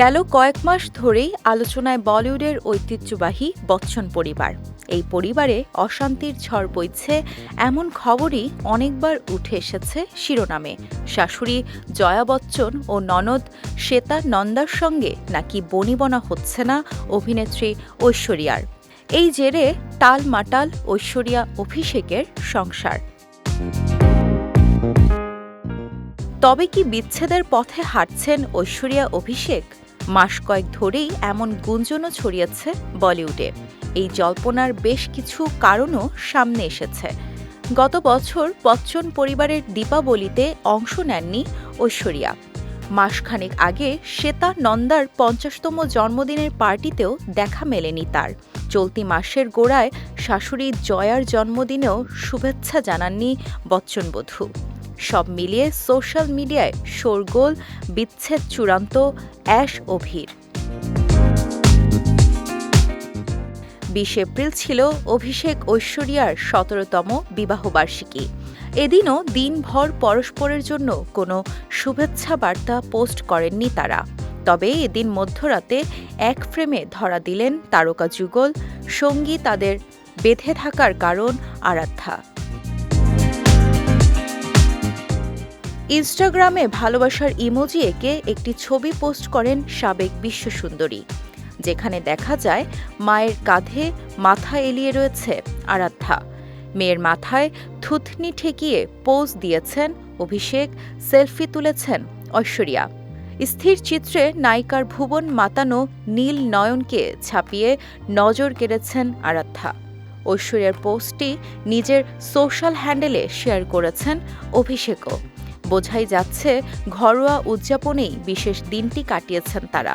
গেল কয়েক মাস ধরেই আলোচনায় বলিউডের ঐতিহ্যবাহী বচ্চন পরিবার। এই পরিবারে অশান্তির ঝড় বইছে, এমন খবরই অনেকবার উঠে এসেছে শিরোনামে। শাশুড়ি জয়া বচ্চন ও ননদ শ্বেতা নন্দার সঙ্গে নাকি বনিবনা হচ্ছে না অভিনেত্রী ঐশ্বরিয়ার। এই জেরে টাল মাটাল ঐশ্বরিয়া অভিষেকের সংসার। তবে কি বিচ্ছেদের পথে হাঁটছেন ঐশ্বরিয়া অভিষেক? মাস কয়েক ধরেই এমন গুঞ্জনও ছড়িয়েছে বলিউডে। এই জল্পনার বেশ কিছু কারণও সামনে এসেছে। গত বছর বচ্চন পরিবারের দীপাবলিতে অংশ নেননি ঐশ্বরিয়া। মাসখানেক আগে শ্বেতা নন্দার পঞ্চাশতম জন্মদিনের পার্টিতেও দেখা মেলেনি তার। চলতি মাসের গোড়ায় শাশুড়ি জয়ার জন্মদিনেও শুভেচ্ছা জানাননি বচ্চন বধূ। সব মিলিয়ে সোশ্যাল মিডিয়ায় শোরগোল, বিচ্ছেদ চূড়ান্ত, অ্যাশ অভির বিশ এপ্রিল ছিল অভিষেক ঐশ্বরিয়ার সতেরোতম বিবাহবার্ষিকী। এদিনও দিনভর পরস্পরের জন্য কোনো শুভেচ্ছা বার্তা পোস্ট করেননি তারা। তবে এদিন মধ্যরাতে এক ফ্রেমে ধরা দিলেন তারকা যুগল, সঙ্গী তাদের বেঁধে থাকার কারণ, আরাধ্যা। ইনস্টাগ্রামে ভালোবাসার ইমোজি এঁকে একটি ছবি পোস্ট করেন সাবেক বিশ্বসুন্দরী যেখানে দেখা যায় মায়ের কাঁধে মাথা এলিয়ে রয়েছে আরাধ্যা। মেয়ের মাথায় থুতনি ঠেকিয়ে পোজ দিয়েছেন, অভিষেক, সেলফি তুলেছেন ঐশ্বরিয়া। স্থির চিত্রে নায়িকার ভুবন মাতানো নীল নয়নকে ছাপিয়ে নজর কেড়েছেন আরাধ্যা। ঐশ্বরিয়ার পোস্টটি নিজের সোশ্যাল হ্যান্ডেলে শেয়ার করেছেন অভিষেকও। বোঝাই যাচ্ছে ঘরোয়া উদযাপনেই বিশেষ দিনটি কাটিয়েছেন তারা।